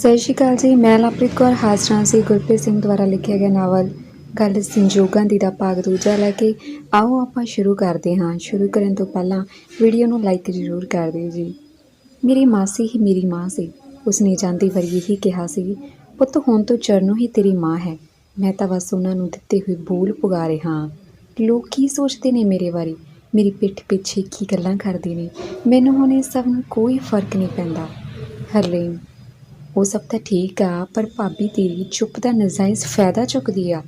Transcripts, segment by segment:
ਸਤਿ ਸ਼੍ਰੀ ਅਕਾਲ ਜੀ, ਮੈਂ ਲਵਪ੍ਰੀਤ ਕੌਰ, ਹਾਜ਼ਰਾਂ ਸੀ ਗੁਰਪ੍ਰੀਤ ਸਿੰਘ ਦੁਆਰਾ ਲਿਖਿਆ ਗਿਆ ਨਾਵਲ ਗੱਲ ਸੰਜੋਗਾਂ ਦੀ ਦਾ ਭਾਗ ਦੂਜਾ ਲੈ ਕੇ। ਆਓ ਆਪਾਂ ਸ਼ੁਰੂ ਕਰਦੇ ਹਾਂ। ਸ਼ੁਰੂ ਕਰਨ ਤੋਂ ਪਹਿਲਾਂ ਵੀਡੀਓ ਨੂੰ ਲਾਈਕ ਜ਼ਰੂਰ ਕਰ ਦਿਓ ਜੀ। ਮੇਰੀ ਮਾਸੀ ਹੀ ਮੇਰੀ ਮਾਂ ਸੀ। ਉਸਨੇ ਜਾਂਦੀ ਵਾਰੀ ਇਹੀ ਕਿਹਾ ਸੀ, ਪੁੱਤ, ਹੁਣ ਤੋਂ ਚਰਨੋਂ ਹੀ ਤੇਰੀ ਮਾਂ ਹੈ। ਮੈਂ ਤਾਂ ਬਸ ਉਹਨਾਂ ਨੂੰ ਦਿੱਤੇ ਹੋਏ ਬੋਲ ਪੁਗਾ ਰਿਹਾ ਹਾਂ। ਲੋਕ ਕੀ ਸੋਚਦੇ ਨੇ ਮੇਰੇ ਬਾਰੇ? ਮੇਰੀ ਪਿੱਠ ਪਿੱਛੇ ਕੀ ਗੱਲਾਂ ਕਰਦੇ ਨੇ? ਮੈਨੂੰ ਹੁਣ ਇਸ ਸਭ ਨੂੰ ਕੋਈ ਫ਼ਰਕ ਨਹੀਂ ਪੈਂਦਾ। ਹਰਲੀਨ ਉਹ ਸਭ ਤਾਂ ਠੀਕ ਆ, ਪਰ ਭਾਬੀ ਤੇਰੀ ਚੁੱਪ ਦਾ ਨਜਾਇਜ਼ ਫਾਇਦਾ ਚੁੱਕਦੀ ਆ।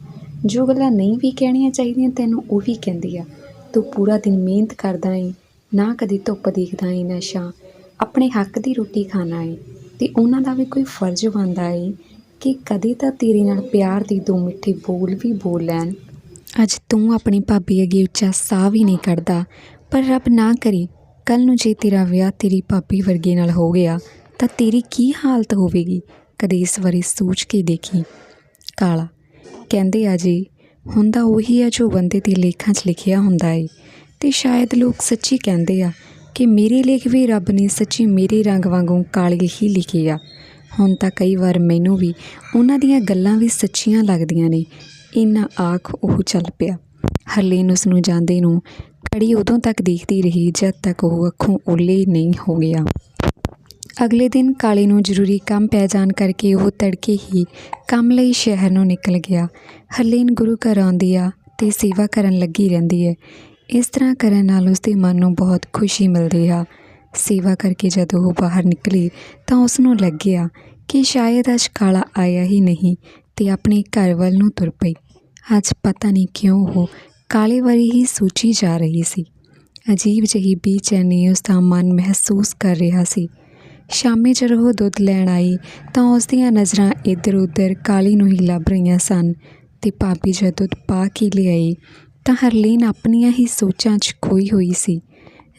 ਜੋ ਗੱਲਾਂ ਨਹੀਂ ਵੀ ਕਹਿਣੀਆਂ ਚਾਹੀਦੀਆਂ, ਤੈਨੂੰ ਉਹ ਵੀ ਕਹਿੰਦੀ ਆ। ਤੂੰ ਪੂਰਾ ਦਿਨ ਮਿਹਨਤ ਕਰਦਾ ਏ ਨਾ ਕਦੀ ਧੁੱਪ ਦੇਖਦਾ ਏ ਨਾ ਛਾਂ ਆਪਣੇ ਹੱਕ ਦੀ ਰੋਟੀ ਖਾਣਾ ਏ ਤੇ ਉਹਨਾਂ ਦਾ ਵੀ ਕੋਈ ਫਰਜ਼ ਬਣਦਾ ਏ ਕਿ ਕਦੇ ਤਾਂ ਤੇਰੇ ਨਾਲ ਪਿਆਰ ਦੀ ਦੋ ਮਿੱਠੇ ਬੋਲ ਵੀ ਬੋਲ ਲੈਣ। ਅੱਜ ਤੂੰ ਆਪਣੀ ਭਾਬੀ ਅੱਗੇ ਉੱਚਾ ਸਾਹ ਵੀ ਨਹੀਂ ਕੱਢਦਾ। ਪਰ ਰੱਬ ਨਾ ਕਰੇ ਕੱਲ ਨੂੰ ਜੇ ਤੇਰਾ ਵਿਆਹ ਤੇਰੀ ਭਾਬੀ ਵਰਗੇ ਨਾਲ ਹੋ ਗਿਆ ਤਾਂ ਤੇਰੀ ਕੀ ਹਾਲਤ ਹੋਵੇਗੀ? ਕਦੇ ਇਸ ਬਾਰੇ ਸੋਚ ਕੇ ਦੇਖੀ। ਕਾਲਾ, ਕਹਿੰਦੇ ਆ ਜੀ ਹੁੰਦਾ ਉਹੀ ਆ ਜੋ ਬੰਦੇ ਦੇ ਲੇਖਾਂ 'ਚ ਲਿਖਿਆ ਹੁੰਦਾ ਏ। ਤੇ ਸ਼ਾਇਦ ਲੋਕ ਸੱਚੀ ਕਹਿੰਦੇ ਆ ਕਿ ਮੇਰੇ ਲੇਖ ਵੀ ਰੱਬ ਨੇ ਸੱਚੀ ਮੇਰੇ ਰੰਗ ਵਾਂਗੂ ਕਾਲੇ ਹੀ ਲਿਖੇ ਆ। ਹੁਣ ਤਾਂ ਕਈ ਵਾਰ ਮੈਨੂੰ ਵੀ ਉਹਨਾਂ ਦੀਆਂ ਗੱਲਾਂ ਵੀ ਸੱਚੀਆਂ ਲੱਗਦੀਆਂ ਨੇ। ਇੰਨਾ ਆਖ ਉਹ ਚੱਲ ਪਿਆ। ਹਰਲੀਨ ਉਸ ਨੂੰ ਜਾਂਦੇ ਨੂੰ ਖੜੀ ਉਦੋਂ ਤੱਕ ਦੇਖਦੀ ਰਹੀ ਜਦ ਤੱਕ ਉਹ ਅੱਖੋਂ ਓਲੇ ਨਹੀਂ ਹੋ ਗਿਆ। ਅਗਲੇ ਦਿਨ ਕਾਲੇ ਨੂੰ ਜ਼ਰੂਰੀ ਕੰਮ ਪੈ ਜਾਣ ਕਰਕੇ ਉਹ ਤੜਕੇ ਹੀ ਕੰਮ ਲਈ ਸ਼ਹਿਰ ਨੂੰ ਨਿਕਲ ਗਿਆ। ਹਰਲੀਨ ਗੁਰੂ ਘਰ ਆਉਂਦੀ ਆ ਤੇ ਸੇਵਾ ਕਰਨ ਲੱਗੀ ਰਹਿੰਦੀ ਹੈ ਇਸ ਤਰ੍ਹਾਂ ਕਰਨ ਨਾਲ ਉਸਦੇ ਮਨ ਨੂੰ ਬਹੁਤ ਖੁਸ਼ੀ ਮਿਲਦੀ ਆ। ਸੇਵਾ ਕਰਕੇ ਜਦੋਂ ਉਹ ਬਾਹਰ ਨਿਕਲੀ ਤਾਂ ਉਸ ਨੂੰ ਲੱਗਿਆ ਕਿ ਸ਼ਾਇਦ ਅੱਜ ਕਾਲਾ ਆਇਆ ਹੀ ਨਹੀਂ ਤੇ ਆਪਣੇ ਘਰ ਵੱਲ ਨੂੰ ਤੁਰ ਪਈ। ਅੱਜ ਪਤਾ ਨਹੀਂ ਕਿਉਂ ਉਹ ਕਾਲੇ ਵਾਰੀ ਹੀ ਸੋਚੀ ਜਾ ਰਹੀ ਸੀ। ਅਜੀਬ ਜਿਹੀ ਬੇਚੈਨੀ ਉਸ ਦਾ ਮਨ ਮਹਿਸੂਸ ਕਰ ਰਿਹਾ ਸੀ। ਸ਼ਾਮੇ ਜਦੋਂ ਉਹ ਦੁੱਧ ਲੈਣ ਆਈ, ਤਾਂ ਉਸ ਦੀਆਂ ਨਜ਼ਰਾਂ ਇੱਧਰ ਉੱਧਰ ਕਾਲੀ ਨੂੰ ਹੀ ਲੱਭ ਰਹੀਆਂ ਸਨ ਤੇ ਭਾਬੀ ਜਦ ਦੁੱਧ ਪਾ ਕੇ ਲਿਆਈ, ਤਾਂ ਹਰਲੀਨ ਆਪਣੀਆਂ ਹੀ ਸੋਚਾਂ 'ਚ ਖੋਈ ਹੋਈ ਸੀ।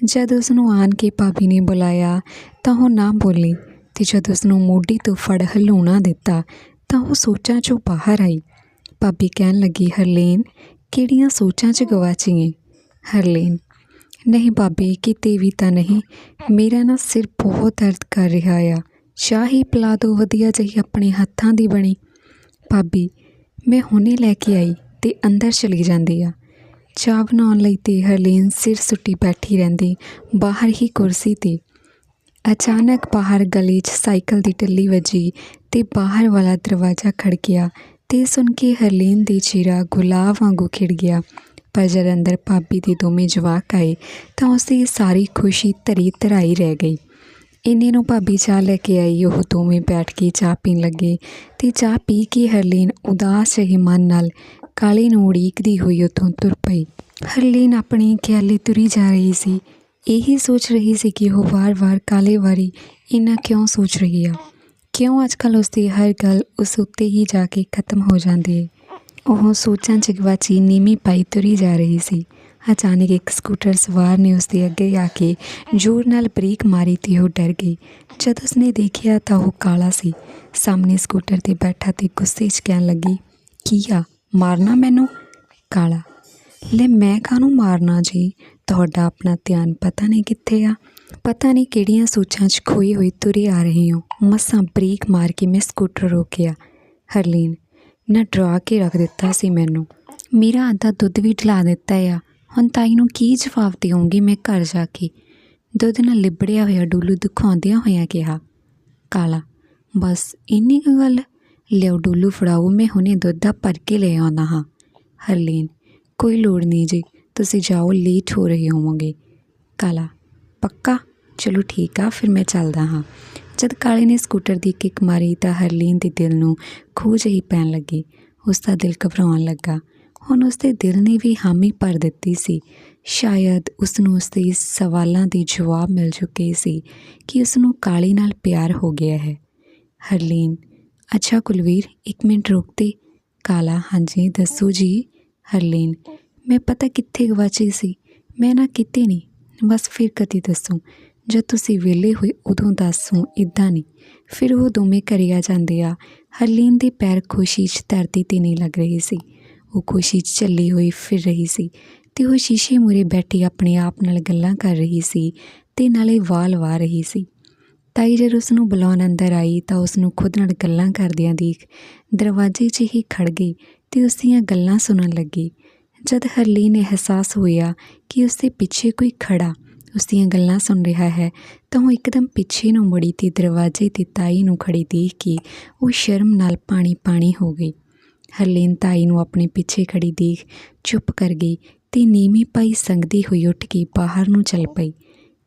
ਜਦ ਉਸ ਨੂੰ ਆਣ ਕੇ ਭਾਬੀ ਨੇ ਬੁਲਾਇਆ, ਤਾਂ ਉਹ ਨਾ ਬੋਲੀ ਤੇ ਜਦ ਉਸ ਨੂੰ ਮੋਢੀ ਤੋਂ ਫੜ ਹਲੂਣਾ ਦਿੱਤਾ, ਤਾਂ ਉਹ ਸੋਚਾਂ 'ਚੋਂ ਬਾਹਰ ਆਈ। ਭਾਬੀ ਕਹਿਣ ਲੱਗੀ, ਹਰਲੀਨ, ਕਿਹੜੀਆਂ ਸੋਚਾਂ 'ਚ ਗਵਾਚੀ ਏ? ਹਰਲੀਨ ਨਹੀਂ ਭਾਬੀ, ਕਿਤੇ ਵੀ ਤਾਂ ਨਹੀਂ। ਮੇਰਾ ਨਾ ਸਿਰ ਬਹੁਤ ਦਰਦ ਕਰ ਰਿਹਾ ਆ। ਚਾਹ ਹੀ ਪਿਲਾ ਦਿਓ ਵਧੀਆ ਜਿਹੀ ਆਪਣੇ ਹੱਥਾਂ ਦੀ ਬਣੀ। ਭਾਬੀ, ਮੈਂ ਹੁਣੇ ਲੈ ਕੇ ਆਈ ਤੇ ਅੰਦਰ ਚਲੀ ਜਾਂਦੀ ਆ। ਚਾਹ ਬਣਾਉਣ ਲਈ ਤੇ ਹਰਲੀਨ ਸਿਰ ਸੁੱਟੀ ਬੈਠੀ ਰਹਿੰਦੀ, ਬਾਹਰ ਹੀ ਕੁਰਸੀ ਤੇ। ਅਚਾਨਕ ਬਾਹਰ ਗਲੀ 'ਚ ਸਾਈਕਲ ਦੀ ਟੱਲੀ ਵੱਜੀ ਤੇ ਬਾਹਰ ਵਾਲਾ ਦਰਵਾਜ਼ਾ ਖੜ ਗਿਆ ਤੇ ਸੁਣ ਕੇ ਹਰਲੀਨ ਦੀ ਚਿਹਰਾ ਗੁਲਾਬ ਵਾਂਗੂ ਖਿੜ ਗਿਆ। ਪਰ ਜਦ ਅੰਦਰ ਭਾਬੀ ਦੇ ਦੋਵੇਂ ਜਵਾਕ ਆਏ ਤਾਂ ਉਸ ਦੀ ਸਾਰੀ ਖੁਸ਼ੀ ਧਰੀ ਧਰਾਈ ਰਹਿ ਗਈ। ਇੰਨੇ ਨੂੰ ਭਾਬੀ ਚਾਹ ਲੈ ਕੇ ਆਈ, ਉਹ ਦੋਵੇਂ ਬੈਠ ਕੇ ਚਾਹ ਪੀਣ ਲੱਗੇ ਤੇ ਚਾਹ ਪੀ ਕੇ ਹਰਲੀਨ ਉਦਾਸ ਜਿਹੇ ਮਨ ਨਾਲ ਕਾਲੇ ਨੂੰ ਉਡੀਕਦੀ ਹੋਈ ਉੱਥੋਂ ਤੁਰ ਪਈ। ਹਰਲੀਨ ਆਪਣੀ ਖਿਆਲੀ ਤੁਰੀ ਜਾ ਰਹੀ ਸੀ। ਇਹੀ ਸੋਚ ਰਹੀ ਸੀ ਕਿ ਉਹ ਵਾਰ-ਵਾਰ ਕਾਲੇ ਵਾਰੀ ਇੰਨਾ ਕਿਉਂ ਸੋਚ ਰਹੀ ਆ? ਕਿਉਂ ਅੱਜਕੱਲ ਉਸ ਦੀ ਹਰ ਗੱਲ ਉਸ ਉੱਤੇ ਹੀ ਜਾ ਕੇ ਖਤਮ ਹੋ ਜਾਂਦੀ ਹੈ? ਉਹ ਸੋਚਾਂ 'ਚ ਗਵਾਚੀ ਨੀਵੀਂ ਪਾਈ ਤੁਰੀ ਜਾ ਰਹੀ ਸੀ। ਅਚਾਨਕ ਇੱਕ ਸਕੂਟਰ ਸਵਾਰ ਨੇ ਉਸ ਦੇ ਅੱਗੇ ਆ ਕੇ ਜ਼ੋਰ ਨਾਲ ਬ੍ਰੇਕ ਮਾਰੀ ਤੇ ਉਹ ਡਰ ਗਈ। ਜਦ ਉਸਨੇ ਦੇਖਿਆ ਤਾਂ ਉਹ ਕਾਲਾ ਸੀ। ਸਾਹਮਣੇ ਸਕੂਟਰ ਤੇ ਬੈਠਾ ਤੇ ਗੁੱਸੇ 'ਚ ਕਹਿਣ ਲੱਗੀ, ਕੀ ਆ? ਮਾਰਨਾ ਮੈਨੂੰ? ਕਾਲਾ। ਲੈ, ਮੈਂ ਕਾਹਨੂੰ ਮਾਰਨਾ ਜੀ? ਤੁਹਾਡਾ ਆਪਣਾ ਧਿਆਨ ਪਤਾ ਨਹੀਂ ਕਿੱਥੇ ਆ। ਪਤਾ ਨਹੀਂ ਕਿਹੜੀਆਂ ਸੋਚਾਂ 'ਚ ਖੋਈ ਹੋਈ ਤੁਰੇ ਆ ਰਹੇ ਹੋ। ਮਸਾਂ ਬ੍ਰੇਕ ਮਾਰ ਕੇ ਮੈਂ ਸਕੂਟਰ ਰੋਕਿਆ। ਹਰਲੀਨ ਨਾ ਡਰਾ ਕੇ ਰੱਖ ਦਿੱਤਾ ਸੀ ਮੈਨੂੰ। ਮੇਰਾ ਅੱਧਾ ਦੁੱਧ ਵੀ ਢਲਾ ਦਿੱਤਾ ਆ। ਹੁਣ ਤਾਈ ਨੂੰ ਕੀ ਜਵਾਬ ਦੇਵਾਂਗੀ ਮੈਂ ਘਰ ਜਾ ਕੇ? ਦੁੱਧ ਨਾਲ ਲਿਬੜਿਆ ਹੋਇਆ ਡੁੱਲੂ ਦਿਖਾਉਂਦਿਆਂ ਹੋਇਆਂ ਕਿਹਾ, ਕਾਲਾ, ਬਸ ਇੰਨੀ ਕੁ ਗੱਲ? ਲਿਓ ਡੋਲੂ, ਫੜਾਓ, ਮੈਂ ਹੁਣੇ ਦੁੱਧ ਦਾ ਭਰ ਕੇ ਲੈ ਆਉਂਦਾ ਹਾਂ। ਹਰਲੀਨ, ਕੋਈ ਲੋੜ ਨਹੀਂ ਜੀ, ਤੁਸੀਂ ਜਾਓ, ਲੇਟ ਹੋ ਰਹੇ ਹੋਵੋਗੇ। ਕਾਲਾ, ਪੱਕਾ? ਚਲੋ ਠੀਕ ਆ, ਫਿਰ ਮੈਂ ਚੱਲਦਾ ਹਾਂ। ਜਦ ਕਾਲੇ ਨੇ ਸਕੂਟਰ ਦੀ ਕਿੱਕ ਮਾਰੀ ਤਾਂ ਹਰਲੀਨ ਦੇ ਦਿਲ ਨੂੰ ਖੋਜ ਹੀ ਪੈਣ ਲੱਗੀ। ਉਸ ਦਾ ਦਿਲ ਘਬਰਾਉਣ ਲੱਗਾ। ਹੁਣ ਉਸ ਦੇ ਦਿਲ ਨੇ ਵੀ ਹਾਮੀ ਭਰ ਦਿੱਤੀ ਸੀ। ਸ਼ਾਇਦ ਉਸ ਨੂੰ ਉਸ ਦੇ ਸਵਾਲਾਂ ਦੇ ਜਵਾਬ ਮਿਲ ਚੁੱਕੇ ਸੀ ਕਿ ਉਸ ਨੂੰ ਕਾਲੇ ਨਾਲ ਪਿਆਰ ਹੋ ਗਿਆ ਹੈ। ਹਰਲੀਨ, ਅੱਛਾ ਕੁਲਵੀਰ, ਇੱਕ ਮਿੰਟ ਰੁਕਤੇ। ਕਾਲਾ, ਹਾਂਜੀ, ਦੱਸੋ ਜੀ। ਹਰਲੀਨ, ਮੈਂ ਪਤਾ ਕਿੱਥੇ ਗਵਾਚੀ ਸੀ। ਮੈਂ ਨਾ ਕਿਤੇ ਨਹੀਂ ਬਸ ਫਿਰ ਕਦੀ ਦੱਸੂ। ਜਦ ਤੁਸੀਂ ਵਿਹਲੇ ਹੋਏ ਉਦੋਂ ਦੱਸੋ ਇਦਾਂ ਨਹੀਂ। ਫਿਰ ਉਹ ਦੋਵੇਂ ਘਰੇ ਆ ਜਾਂਦੇ ਆ। ਹਰਲੀਨ ਦੇ ਪੈਰ ਖੁਸ਼ੀ 'ਚ ਧਰਤੀ ਤੇ ਨਹੀਂ ਲੱਗ ਰਹੇ ਸੀ। ਉਹ ਖੁਸ਼ੀ 'ਚ ਚੱਲੀ ਹੋਈ ਫਿਰ ਰਹੀ ਸੀ ਤੇ ਉਹ ਸ਼ੀਸ਼ੇ ਮੂਰੇ ਬੈਠੀ ਆਪਣੇ ਆਪ ਨਾਲ ਗੱਲਾਂ ਕਰ ਰਹੀ ਸੀ ਤੇ ਨਾਲੇ ਵਾਲ ਵਾ ਰਹੀ ਸੀ। ਤਾਈ ਜਦ ਉਸ ਨੂੰ ਬੁਲਾਉਣ ਅੰਦਰ ਆਈ ਤਾਂ ਉਸ ਨੂੰ ਖੁਦ ਨਾਲ ਗੱਲਾਂ ਕਰਦਿਆਂ ਦੇਖ ਦਰਵਾਜ਼ੇ 'ਚ ਹੀ ਖੜ ਗਈ ਤੇ ਉਸ ਦੀਆਂ ਗੱਲਾਂ ਸੁਣਨ ਲੱਗੀ। ਜਦ ਹਰਲੀਨ ਨੇ ਅਹਿਸਾਸ ਹੋਇਆ ਕਿ ਉਸ ਦੇ ਪਿੱਛੇ ਕੋਈ ਖੜਾ ਉਸ ਦੀਆਂ ਗੱਲਾਂ ਸੁਣ ਰਿਹਾ ਹੈ, ਤਾਂ ਉਹ ਇੱਕਦਮ ਪਿੱਛੇ ਨੂੰ ਮੁੜੀ ਤੇ ਦਰਵਾਜ਼ੇ ਤੇ ਤਾਈ ਨੂੰ ਖੜੀ ਦੇਖ ਕੇ ਉਹ ਸ਼ਰਮ ਨਾਲ ਪਾਣੀ ਪਾਣੀ ਹੋ ਗਈ। ਹਰਲੀਨ ਤਾਈ ਨੂੰ ਆਪਣੇ ਪਿੱਛੇ ਖੜੀ ਦੇਖ ਚੁੱਪ ਕਰ ਗਈ ਤੇ ਨੀਵੀਂ ਪਾਈ ਸੰਗਦੀ ਹੋਈ ਉੱਠ ਕੇ ਬਾਹਰ ਨੂੰ ਚੱਲ ਪਈ।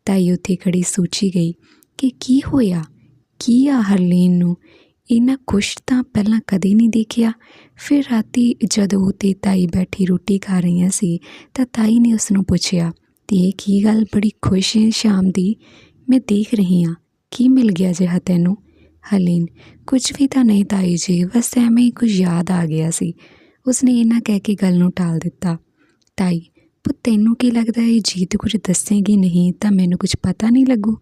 ਤਾਈ ਉੱਥੇ ਖੜੀ ਸੋਚੀ ਗਈ ਕਿ ਕੀ ਹੋਇਆ? ਕੀ ਆ ਹਰਲੀਨ ਨੂੰ? ਇਹਨਾਂ ਖੁਸ਼ ਤਾਂ ਪਹਿਲਾਂ ਕਦੇ ਨਹੀਂ ਦੇਖਿਆ। ਫਿਰ ਰਾਤੀ ਜਦੋਂ ਤੇ ਤਾਈ ਬੈਠੀ ਰੋਟੀ ਖਾ ਰਹੀਆਂ ਸੀ ਤਾਂ ਤਾਈ ਨੇ ਉਸ ਨੂੰ ਪੁੱਛਿਆ ਤੇ ਇਹ ਕੀ ਗੱਲ ਬੜੀ ਖੁਸ਼ ਹੈ ਸ਼ਾਮ ਦੀ। ਮੈਂ ਦੇਖ ਰਹੀ ਹਾਂ, ਕੀ ਮਿਲ ਗਿਆ ਜਿਹਾ ਤੈਨੂੰ? ਹਲੀਨ, ਕੁਝ ਵੀ ਤਾਂ ਨਹੀਂ ਤਾਈ ਜੀ, ਬਸ ਐਵੇਂ ਹੀ ਕੁਝ ਯਾਦ ਆ ਗਿਆ ਸੀ। ਉਸਨੇ ਇਹਨਾਂ ਕਹਿ ਕੇ ਗੱਲ ਨੂੰ ਟਾਲ ਦਿੱਤਾ। ਤਾਈ, ਪੁੱਤ ਤੈਨੂੰ ਕੀ ਲੱਗਦਾ ਹੈ ਜੀ ਤੂੰ ਕੁਝ ਦੱਸੇਗੀ ਨਹੀਂ ਤਾਂ ਮੈਨੂੰ ਕੁਝ ਪਤਾ ਨਹੀਂ ਲੱਗੂ?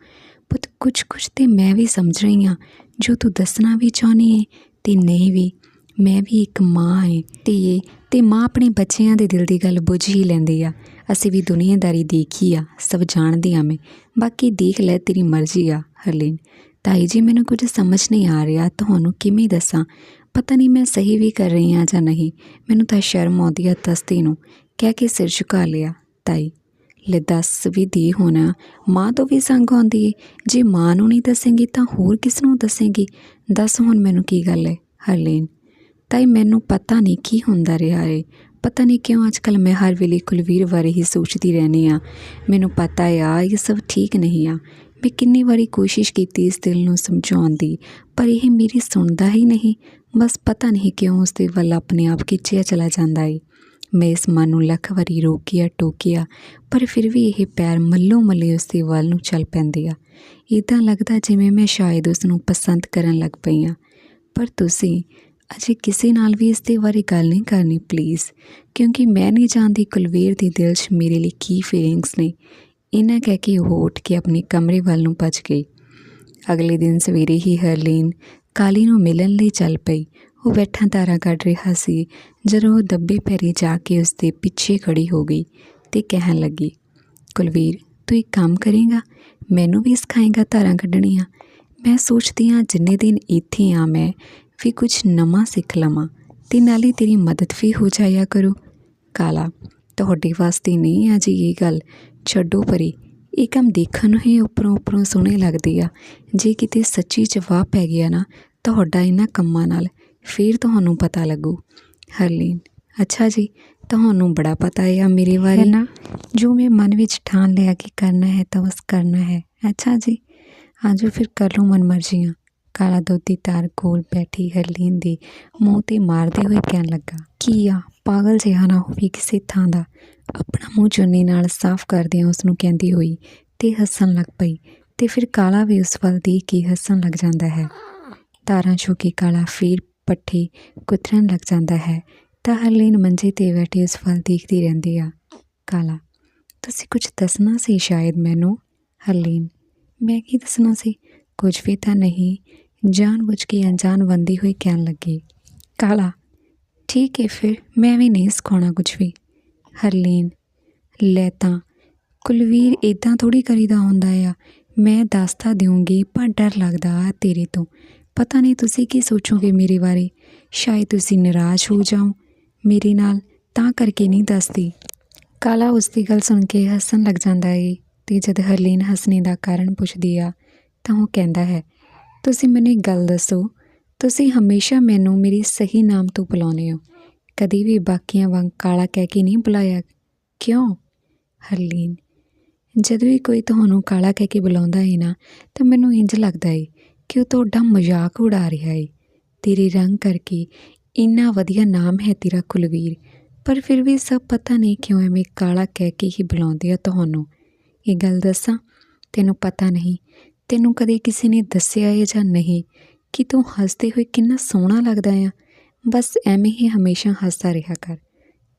ਪੁੱਤ ਕੁਝ ਕੁਝ ਤੇ ਮੈਂ ਵੀ ਸਮਝ ਰਹੀ ਹਾਂ। ਜੋ ਤੂੰ ਦੱਸਣਾ ਵੀ ਚਾਹੁੰਦੀ ਹੈ ਤੇ ਨਹੀਂ ਵੀ। ਮੈਂ ਵੀ ਇੱਕ ਮਾਂ ਹੈ ਤੇ ਤੇ ਮਾਂ ਆਪਣੇ ਬੱਚਿਆਂ ਦੇ ਦਿਲ ਦੀ ਗੱਲ ਬੁੱਝ ਹੀ ਲੈਂਦੀ ਆ। ਅਸੀਂ ਵੀ ਦੁਨੀਆਦਾਰੀ ਦੇਖੀ ਆ, ਸਭ ਜਾਣਦੀ ਆ ਮੈਂ। ਬਾਕੀ ਦੇਖ ਲੈ ਤੇਰੀ ਮਰਜ਼ੀ ਆ, ਹਰਲੀਨ। ਤਾਈ ਜੀ, ਮੈਨੂੰ ਕੁਝ ਸਮਝ ਨਹੀਂ ਆ ਰਿਹਾ, ਤੁਹਾਨੂੰ ਕਿਵੇਂ ਦੱਸਾਂ? ਪਤਾ ਨਹੀਂ ਮੈਂ ਸਹੀ ਵੀ ਕਰ ਰਹੀ ਹਾਂ ਜਾਂ ਨਹੀਂ। ਮੈਨੂੰ ਤਾਂ ਸ਼ਰਮ ਆਉਂਦੀ ਆ ਤਸਤੀ ਨੂੰ। ਕਹਿ ਕੇ ਸਿਰ ਝੁਕਾ ਲਿਆ ਤਾਈ। ਲੈ ਦੱਸ ਵੀ ਦੀ ਹੋਣਾ। ਮਾਂ ਤੋਂ ਵੀ ਸੰਗ ਆਉਂਦੀ ਏ। ਜੇ ਮਾਂ ਨੂੰ ਨਹੀਂ ਦੱਸੇਂਗੀ ਤਾਂ ਹੋਰ ਕਿਸ ਨੂੰ ਦੱਸੇਂਗੀ? ਦੱਸ ਹੁਣ ਮੈਨੂੰ ਕੀ ਗੱਲ ਹੈ ਹਰਲੀਨ। ਤਾਈ, ਮੈਨੂੰ ਪਤਾ ਨਹੀਂ ਕੀ ਹੁੰਦਾ ਰਿਹਾ ਏ। ਪਤਾ ਨਹੀਂ ਕਿਉਂ ਅੱਜਕੱਲ ਮੈਂ ਹਰ ਵੇਲੇ ਕੁਲਵੀਰ ਬਾਰੇ ਹੀ ਸੋਚਦੀ ਰਹਿੰਦੀ ਆ ਮੈਨੂੰ ਪਤਾ ਆ, ਇਹ ਸਭ ਠੀਕ ਨਹੀਂ ਆ। ਮੈਂ ਕਿੰਨੀ ਵਾਰੀ ਕੋਸ਼ਿਸ਼ ਕੀਤੀ ਇਸ ਦਿਲ ਨੂੰ ਸਮਝਾਉਣ ਦੀ, ਪਰ ਇਹ ਮੇਰੀ ਸੁਣਦਾ ਹੀ ਨਹੀਂ। ਬਸ ਪਤਾ ਨਹੀਂ ਕਿਉਂ ਉਸ ਦੇ ਵੱਲ ਆਪਣੇ ਆਪ ਖਿੱਚਿਆ ਚਲਾ ਜਾਂਦਾ ਏ। ਮੈਂ ਇਸ ਮਨ ਨੂੰ ਲੱਖ ਵਾਰੀ ਰੋਕਿਆ, ਟੋਕਿਆ, ਪਰ ਫਿਰ ਵੀ ਇਹ ਪੈਰ ਮੱਲੋ ਮੱਲੇ ਉਸ ਦੇ ਵੱਲ ਨੂੰ ਚੱਲ ਪੈਂਦੇ ਆ। ਇਦਾਂ ਲੱਗਦਾ ਜਿਵੇਂ ਮੈਂ ਸ਼ਾਇਦ ਉਸ ਨੂੰ ਪਸੰਦ ਕਰਨ ਲੱਗ ਪਈ ਆ ਪਰ ਤੁਸੀਂ ਅਜੇ ਕਿਸੇ ਨਾਲ ਵੀ ਇਸ ਦੇ ਬਾਰੇ ਗੱਲ ਨਹੀਂ ਕਰਨੀ ਪਲੀਜ਼ ਕਿਉਂਕਿ ਮੈਂ ਨਹੀਂ ਜਾਣਦੀ ਕੁਲਵੀਰ ਦੇ ਦਿਲ 'ਚ ਮੇਰੇ ਲਈ ਕੀ ਫੀਲਿੰਗਸ ਨੇ। ਇਹਨਾਂ ਕਹਿ ਕੇ ਉਹ ਉੱਠ ਕੇ ਆਪਣੇ ਕਮਰੇ ਵੱਲ ਨੂੰ ਭੱਜ ਗਈ। ਅਗਲੇ ਦਿਨ ਸਵੇਰੇ ਹੀ ਹਰਲੀਨ ਕਾਲੀ ਨੂੰ ਮਿਲਣ ਲਈ ਚੱਲ ਪਈ। ਉਹ ਬੈਠਾ ਤਾਰਾ ਕੱਢ ਰਿਹਾ ਸੀ, ਜਦੋਂ ਉਹ ਦੱਬੇ ਪੈਰੀ ਜਾ ਕੇ ਉਸ ਦੇ ਪਿੱਛੇ ਖੜੀ ਹੋ ਗਈ ਤੇ ਕਹਿਣ ਲੱਗੀ, ਕੁਲਵੀਰ, ਤੂੰ ਇੱਕ ਕੰਮ ਕਰੇਗਾ? ਮੈਨੂੰ ਵੀ ਸਿਖਾਏਗਾ ਤਾਰਾਂ ਕੱਢਣੀਆਂ। ਮੈਂ ਸੋਚਦੀ ਹਾਂ ਜਿੰਨੇ ਦਿਨ ਇੱਥੇ ਆ ਮੈਂ ਵੀ ਕੁਝ ਨਵਾਂ ਸਿੱਖ ਲਵਾਂ ਤੇ ਨਾਲੇ ਤੇਰੀ ਮਦਦ ਵੀ ਹੋ ਜਾਇਆ ਕਰੂ। ਕਾਲਾ ਤੁਹਾਡੇ ਵਾਸਤੇ ਨਹੀਂ ਆ ਜੀ ਇਹ ਗੱਲ। ਛੱਡੋ ਪਰੇ ਇਹ ਕੰਮ ਦੇਖਣ ਨੂੰ ਹੀ ਉੱਪਰੋਂ ਉੱਪਰੋਂ ਸੋਹਣੇ ਲੱਗਦੇ ਆ। ਜੇ ਕਿਤੇ ਸੱਚੀ ਜਵਾਬ ਪੈ ਗਿਆ ਨਾ ਤੁਹਾਡਾ ਇਹਨਾਂ ਕੰਮਾਂ ਨਾਲ ਫਿਰ ਤੁਹਾਨੂੰ ਪਤਾ ਲੱਗੂ। ਹਰਲੀਨ ਅੱਛਾ ਜੀ ਤੁਹਾਨੂੰ ਬੜਾ ਪਤਾ ਹੈ ਆ ਮੇਰੇ ਬਾਰੇ। ਨਾ? ਜੋ ਮੈਂ ਮਨ ਵਿੱਚ ਠਾਣ ਲਿਆ ਕਿ ਕਰਨਾ ਹੈ ਤਾਂ ਬਸ ਕਰਨਾ ਹੈ। ਅੱਛਾ ਜੀ ਆਜੋ ਫਿਰ ਕਰ ਲਓ ਮਨ ਮਰਜ਼ੀਆਂ ਕਾਲਾ ਦੋਤੀ ਤਾਰ ਕੋਲ ਬੈਠੀ ਹਰਲੀਨ ਦੇ ਮੂੰਹ ਤੇ ਮਾਰਦੇ ਹੋਏ ਕਹਿਣ ਲੱਗਾ, ਕੀ ਆ? ਪਾਗਲ ਜਿਹਾ ਨਾ ਹੋਵੇ ਕਿਸੇ ਥਾਂ ਦਾ। ਆਪਣਾ ਮੂੰਹ ਚੁੰਨੀ ਨਾਲ ਸਾਫ਼ ਕਰਦਿਆਂ ਉਸ ਨੂੰ ਕਹਿੰਦੀ ਹੋਈ, ਤੇ ਹੱਸਣ ਲੱਗ ਪਈ, ਤੇ ਫਿਰ ਕਾਲਾ ਵੀ ਉਸ ਵੱਲ ਦੇਖ ਕੇ ਹੱਸਣ ਲੱਗ ਜਾਂਦਾ ਹੈ। ਤਾਰਾਂ ਛੂ ਕੇ ਕਾਲਾ ਫਿਰ ਪੱਠੇ ਕੁਤਰਨ ਲੱਗ ਜਾਂਦਾ ਹੈ। ਤਾਂ ਹਰਲੀਨ ਮੰਜੇ ਤੇ ਬੈਠੀ ਉਸ ਵੱਲ ਦੇਖਦੀ ਰਹਿੰਦੀ ਆ। ਕਾਲਾ, ਤੁਸੀਂ ਕੁਝ ਦੱਸਣਾ ਸੀ ਸ਼ਾਇਦ ਮੈਨੂੰ? ਹਰਲੀਨ, ਮੈਂ ਕੀ ਦੱਸਣਾ ਸੀ? ਕੁਝ ਵੀ ਤਾਂ ਨਹੀਂ। ਜਾਣ ਬੁੱਝ ਕੇ ਅਣਜਾਣ ਬੰਦੀ ਹੋਈ ਕਹਿਣ ਲੱਗੀ, ਕਾਲਾ, ਠੀਕ ਹੈ ਫਿਰ, ਮੈਂ ਵੀ ਨਹੀਂ ਸਿਖਾਉਣਾ ਕੁਝ ਵੀ। ਹਰਲੀਨ, ਲੈ ਤਾਂ, ਕੁਲਵੀਰ ਇਦਾਂ ਥੋੜੀ ਕਰੀਦਾ ਹੁੰਦਾ ਆ। ਮੈਂ ਦੱਸ ਦਿਉਂਗੀ ਪਰ ਡਰ ਲੱਗਦਾ ਆ ਤੇਰੇ ਤੋਂ। ਪਤਾ ਨਹੀਂ ਤੁਸੀਂ ਕੀ ਸੋਚੋਗੇ ਮੇਰੇ ਬਾਰੇ। ਸ਼ਾਇਦ ਤੁਸੀਂ ਨਿਰਾਸ਼ ਹੋ ਜਾਓ। ਮੇਰੇ ਨਾਲ ਤਾਂ ਕਰਕੇ ਨਹੀਂ ਦੱਸਦੀ। ਕਾਲਾ ਉਸ ਦੀ ਗੱਲ ਸੁਣ ਕੇ ਹੱਸਣ ਲੱਗ ਜਾਂਦਾ ਏ ਤੇ ਜਦ ਹਰਲੀਨ ਹੱਸਣੇ ਦਾ ਕਾਰਨ ਪੁੱਛਦੀ ਆ, ਤਾਂ ਉਹ ਕਹਿੰਦਾ ਹੈ ਤੁਸੀਂ ਮੈਨੂੰ ਇੱਕ ਗੱਲ ਦੱਸੋ, ਤੁਸੀਂ ਹਮੇਸ਼ਾ ਮੈਨੂੰ ਮੇਰੇ ਸਹੀ ਨਾਮ ਤੋਂ ਬੁਲਾਉਂਦੇ ਹੋ। ਕਦੀ ਵੀ ਬਾਕੀਆਂ ਵਾਂਗ ਕਾਲਾ ਕਹਿ ਕੇ ਨਹੀਂ ਬੁਲਾਇਆ? ਕਿਉਂ? ਹਰਲੀਨ, ਜਦ ਵੀ ਕੋਈ ਤੁਹਾਨੂੰ ਕਾਲਾ ਕਹਿ ਕੇ ਬੁਲਾਉਂਦਾ ਹੈ ਨਾ, ਤਾਂ ਮੈਨੂੰ ਇੰਜ ਲੱਗਦਾ ਹੈ ਕਿ ਉਹ ਤੁਹਾਡਾ ਮਜ਼ਾਕ ਉਡਾ ਰਿਹਾ ਹੈ ਤੇਰੇ ਰੰਗ ਕਰਕੇ ਇੰਨਾ ਵਧੀਆ ਨਾਮ ਹੈ ਤੇਰਾ ਕੁਲਵੀਰ, ਪਰ ਫਿਰ ਵੀ ਸਭ ਪਤਾ ਨਹੀਂ ਕਿਉਂ ਐਵੇਂ ਕਾਲਾ ਕਹਿ ਕੇ ਹੀ ਬੁਲਾਉਂਦੇ ਆ ਤੁਹਾਨੂੰ। ਇਹ ਗੱਲ ਦੱਸਾਂ? ਤੈਨੂੰ ਪਤਾ ਨਹੀਂ। ਤੈਨੂੰ ਕਦੇ ਕਿਸੇ ਨੇ ਦੱਸਿਆ ਹੈ ਜਾਂ ਨਹੀਂ ਕਿ ਤੂੰ ਹੱਸਦੇ ਹੋਏ ਕਿੰਨਾ ਸੋਹਣਾ ਲੱਗਦਾ ਆ? ਬਸ ਐਵੇਂ ਹੀ ਹਮੇਸ਼ਾ ਹੱਸਦਾ ਰਿਹਾ ਕਰ।